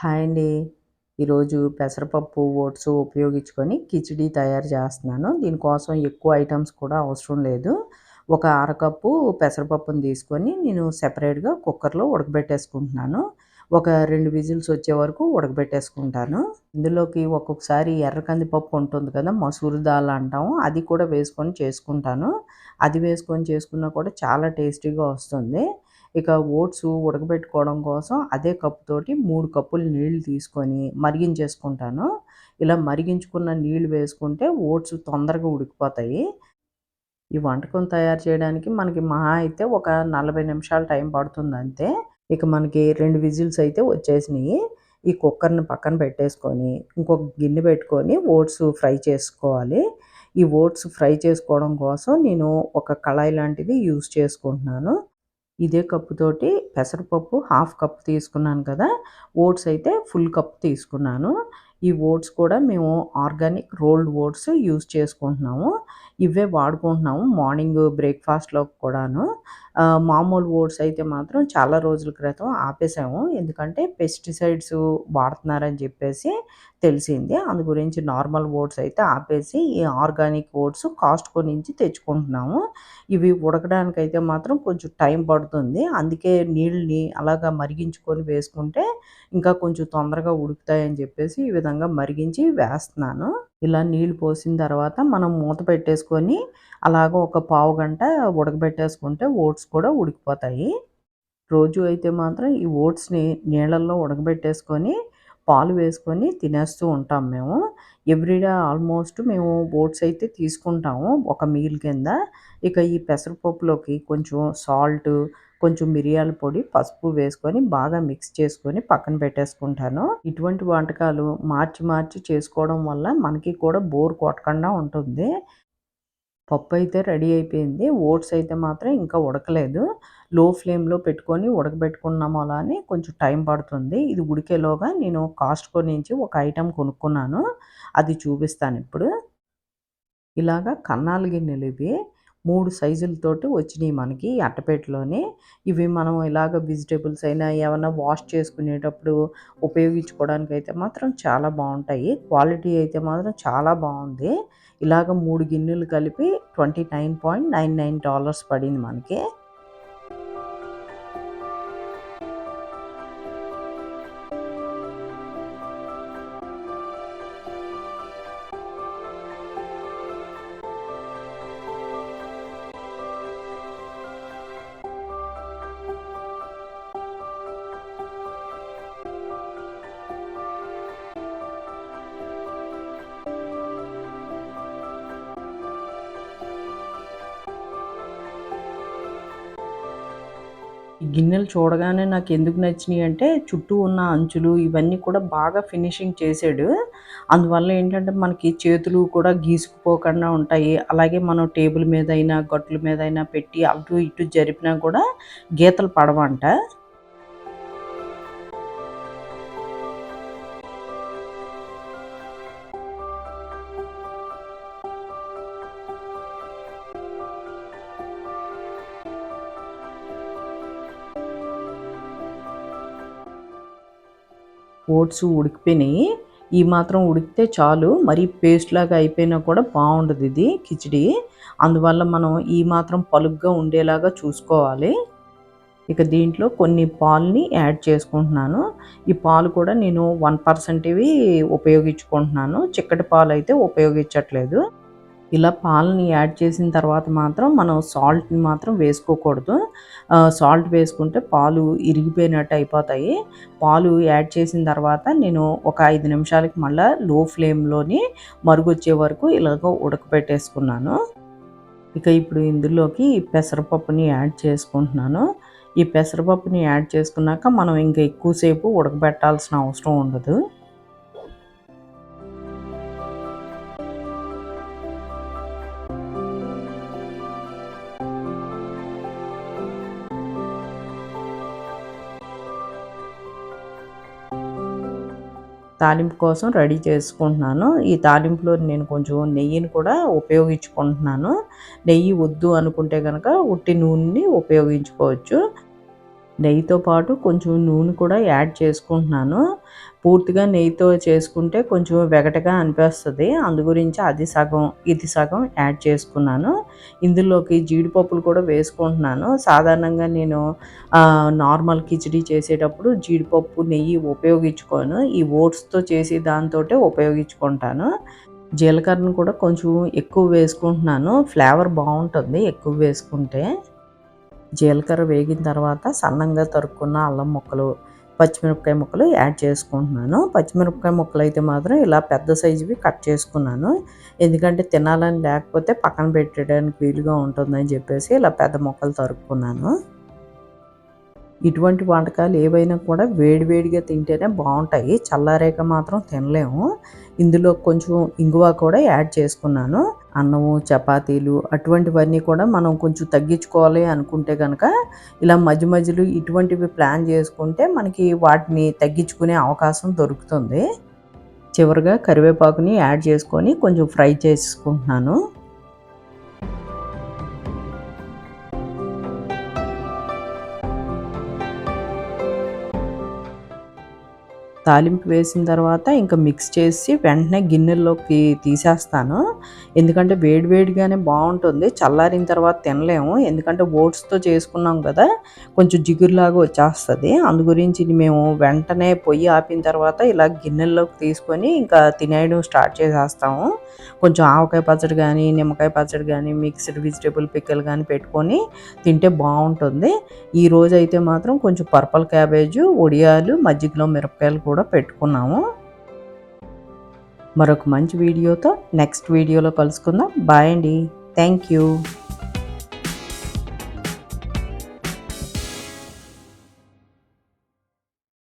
Hi అండి ఈరోజు పెసరపప్పు ఓట్స్ ఉపయోగించుకొని కిచిడి తయారు చేస్తున్నాను. దీనికోసం ఎక్కువ ఐటమ్స్ కూడా అవసరం లేదు. ఒక అరకప్పు పెసరపప్పును తీసుకొని నేను సెపరేట్గా కుక్కర్లో ఉడకబెట్టేసుకుంటున్నాను. ఒక రెండు విజిల్స్ వచ్చే వరకు ఉడకబెట్టేసుకుంటాను. ఇందులోకి ఒక్కొక్కసారి ఎర్ర కందిపప్పు ఉంటుంది కదా మసూరు దాల్ అంటాము. అది కూడా వేసుకొని చేసుకుంటాను. అది వేసుకొని చేసుకున్నా కూడా చాలా టేస్టీగా వస్తుంది. ఇక ఓట్స్ ఉడకబెట్టుకోవడం కోసం అదే కప్పుతోటి మూడు కప్పులు నీళ్ళు తీసుకొని మరిగించేసుకుంటాను. ఇలా మరిగించుకున్న నీళ్ళు వేసుకుంటే ఓట్స్ తొందరగా ఉడికిపోతాయి. ఈ వంటకం తయారు చేయడానికి మనకి మహా అయితే ఒక నలభై నిమిషాలు టైం పడుతుంది అంతే. ఇక మనకి రెండు విజిల్స్ అయితే వచ్చేసినాయి. ఈ కుక్కర్ని పక్కన పెట్టేసుకొని ఇంకొక గిన్నె పెట్టుకొని ఓట్స్ ఫ్రై చేసుకోవాలి. ఈ ఓట్స్ ఫ్రై చేసుకోవడం కోసం నేను ఒక కళాయి లాంటిది యూస్ చేసుకుంటున్నాను. ఇదే కప్పుతోటి పెసరపప్పు హాఫ్ కప్ తీసుకున్నాను కదా ఓట్స్ అయితే ఫుల్ కప్ తీసుకున్నాను. ఈ ఓట్స్ కూడా మేము ఆర్గానిక్ రోల్డ్ ఓట్స్ యూస్ చేసుకుంటున్నాము. ఇవే వాడుకుంటున్నాము మార్నింగ్ బ్రేక్ఫాస్ట్లో కూడాను. మామూలు ఓట్స్ అయితే మాత్రం చాలా రోజుల క్రితం ఆపేసాము ఎందుకంటే పెస్టిసైడ్స్ వాడుతున్నారని చెప్పేసి తెలిసింది. అందు గురించి నార్మల్ ఓట్స్ అయితే ఆపేసి ఈ ఆర్గానిక్ ఓట్స్ కాస్ట్కో నుంచి తెచ్చుకుంటున్నాము. ఇవి ఉడకడానికి అయితే మాత్రం కొంచెం టైం పడుతుంది. అందుకే నీళ్ళని అలాగా మరిగించుకొని వేసుకుంటే ఇంకా కొంచెం తొందరగా ఉడుకుతాయని చెప్పేసి ఈ విధంగా మరిగించి వేస్తున్నాను. ఇలా నీళ్ళు పోసిన తర్వాత మనం మూత పెట్టేసుకొని అలాగ ఒక పావు గంట ఉడకబెట్టేసుకుంటే ఓట్స్ కూడా ఉడికిపోతాయి. రోజు అయితే మాత్రం ఈ ఓట్స్ని నీళ్ళల్లో ఉడకబెట్టేసుకొని పాలు వేసుకొని తినేస్తూ ఉంటాం మేము. ఎవ్రీడే ఆల్మోస్ట్ మేము ఓట్స్ అయితే తీసుకుంటాము ఒక మీల్ కింద. ఇక ఈ పెసరపప్పులోకి కొంచెం సాల్ట్ కొంచెం మిరియాల పొడి పసుపు వేసుకొని బాగా మిక్స్ చేసుకొని పక్కన పెట్టేసుకుంటాను. ఇటువంటి వంటకాలు మార్చి మార్చి చేసుకోవడం వల్ల మనకి కూడా బోర్ కొట్టకుండా ఉంటుంది. పప్పు అయితే రెడీ అయిపోయింది. ఓట్స్ అయితే మాత్రం ఇంకా ఉడకలేదు. లో ఫ్లేమ్లో పెట్టుకొని ఉడకబెట్టుకున్నాము అలా అని కొంచెం టైం పడుతుంది. ఇది ఉడికేలోగా నేను కాస్ట్కో నుంచి ఒక ఐటెం కొనుక్కున్నాను. అది చూపిస్తాను ఇప్పుడు. ఇలాగా కన్నాలు గిన్నెలు ఇవి. మూడు సైజులతోటి వచ్చినాయి మనకి అట్టపేటలోనే. ఇవి మనం ఇలాగ వెజిటేబుల్స్ అయినా ఏమైనా వాష్ చేసుకునేటప్పుడు ఉపయోగించుకోవడానికి అయితే మాత్రం చాలా బాగుంటాయి. క్వాలిటీ అయితే మాత్రం చాలా బాగుంది. ఇలాగ మూడు గిన్నెలు కలిపి twenty nine point nine nine dollars పడింది మనకి. ఈ గిన్నెలు చూడగానే నాకు ఎందుకు నచ్చినాయి అంటే చుట్టూ ఉన్న అంచులు ఇవన్నీ కూడా బాగా ఫినిషింగ్ చేశాడు అందువల్ల ఏంటంటే మనకి చేతులు కూడా గీసుకుపోకుండా ఉంటాయి. అలాగే మనం టేబుల్ మీద అయినా గట్టుల మీద అయినా పెట్టి అటు ఇటు జరిపినా కూడా గీతలు పడవంట. ఓట్స్ ఉడికిపోయినాయి. ఈ మాత్రం ఉడికితే చాలు. మరి పేస్ట్ లాగా అయిపోయినా కూడా బాగుండదు ఇది కిచిడి. అందువల్ల మనం ఈ మాత్రం పలుగ్గా ఉండేలాగా చూసుకోవాలి. ఇక దీంట్లో కొన్ని పాల్ని యాడ్ చేసుకుంటున్నాను. ఈ పాలు కూడా నేను వన్ పర్సెంట్వి ఉపయోగించుకుంటున్నాను. చిక్కటి పాలు అయితే ఉపయోగించట్లేదు. ఇలా పాలని యాడ్ చేసిన తర్వాత మాత్రం మనం సాల్ట్ని మాత్రం వేసుకోకూడదు. సాల్ట్ వేసుకుంటే పాలు ఇరిగిపోయినట్టు అయిపోతాయి. పాలు యాడ్ చేసిన తర్వాత నేను ఒక ఐదు నిమిషాలకి మళ్ళీ లో ఫ్లేమ్లోని మరుగొచ్చే వరకు ఇలాగ ఉడకపెట్టేసుకున్నాను. ఇక ఇప్పుడు ఇందులోకి పెసరపప్పుని యాడ్ చేసుకుంటున్నాను. ఈ పెసరపప్పుని యాడ్ చేసుకున్నాక మనం ఇంకా ఎక్కువసేపు ఉడకబెట్టాల్సిన అవసరం ఉండదు. తాలింపు కోసం రెడీ చేసుకుంటున్నాను. ఈ తాలింపులో నేను కొంచెం నెయ్యిని కూడా ఉపయోగించుకుంటున్నాను. నెయ్యి వద్దు అనుకుంటే కనుక ఉట్టి నూనెని ఉపయోగించుకోవచ్చు. నెయ్యితో పాటు కొంచెం నూనె కూడా యాడ్ చేసుకుంటున్నాను. పూర్తిగా నెయ్యితో చేసుకుంటే కొంచెం వెగటగా అనిపిస్తుంది. అందు గురించి అది సగం ఇది సగం యాడ్ చేసుకున్నాను. ఇందులోకి జీడిపప్పులు కూడా వేసుకుంటున్నాను. సాధారణంగా నేను నార్మల్ కిచడీ చేసేటప్పుడు జీడిపప్పు నెయ్యి ఉపయోగించుకోను. ఈ ఓట్స్తో చేసి దాంతో ఉపయోగించుకుంటాను. జీలకర్రను కూడా కొంచెం ఎక్కువ వేసుకుంటున్నాను. ఫ్లేవర్ బాగుంటుంది ఎక్కువ వేసుకుంటే. జీలకర్ర వేగిన తర్వాత సన్నంగా తరుక్కున్న అల్లం ముక్కలు పచ్చిమిరపకాయ ముక్కలు యాడ్ చేసుకుంటున్నాను. పచ్చిమిరపకాయ ముక్కలు అయితే మాత్రం ఇలా పెద్ద సైజువి కట్ చేసుకున్నాను. ఎందుకంటే తినాలని లేకపోతే పక్కన పెట్టడానికి వీలుగా ఉంటుందని చెప్పేసి ఇలా పెద్ద ముక్కలు తరుక్కున్నాను. ఇటువంటి వంటకాలు ఏవైనా కూడా వేడివేడిగా తింటేనే బాగుంటాయి. చల్లారేక మాత్రం తినలేము. ఇందులో కొంచెం ఇంగువ కూడా యాడ్ చేసుకున్నాను. అన్నము చపాతీలు అటువంటివన్నీ కూడా మనం కొంచెం తగ్గించుకోవాలి అనుకుంటే కనుక ఇలా మధ్య మధ్యలో ఇటువంటివి ప్లాన్ చేసుకుంటే మనకి వాటిని తగ్గించుకునే అవకాశం దొరుకుతుంది. చివరిగా కరివేపాకుని యాడ్ చేసుకొని కొంచెం ఫ్రై చేసుకుంటున్నాను. తాలింపు వేసిన తర్వాత ఇంకా మిక్స్ చేసి వెంటనే గిన్నెల్లోకి తీసేస్తాను. ఎందుకంటే వేడివేడిగానే బాగుంటుంది. చల్లారిన తర్వాత తినలేము. ఎందుకంటే ఓట్స్తో చేసుకున్నాం కదా కొంచెం జిగురులాగా వచ్చేస్తుంది. అందు గురించి మేము వెంటనే పొయ్యి ఆపిన తర్వాత ఇలా గిన్నెల్లోకి తీసుకొని ఇంకా తినేయడం స్టార్ట్ చేసేస్తాము. కొంచెం ఆవకాయ పచ్చడి కానీ నిమ్మకాయ పచ్చడి కానీ మిక్స్డ్ వెజిటేబుల్ పిక్కలు కానీ పెట్టుకొని తింటే బాగుంటుంది. ఈ రోజు అయితే మాత్రం కొంచెం పర్పల్ క్యాబేజు ఒడియాలు మజ్జిగలో మిరపకాయలు కూడా పెట్టుకున్నాము. మరొక మంచి వీడియోతో నెక్స్ట్ వీడియోలో కలుసుకుందాం. బాయ్ అండి. Thank you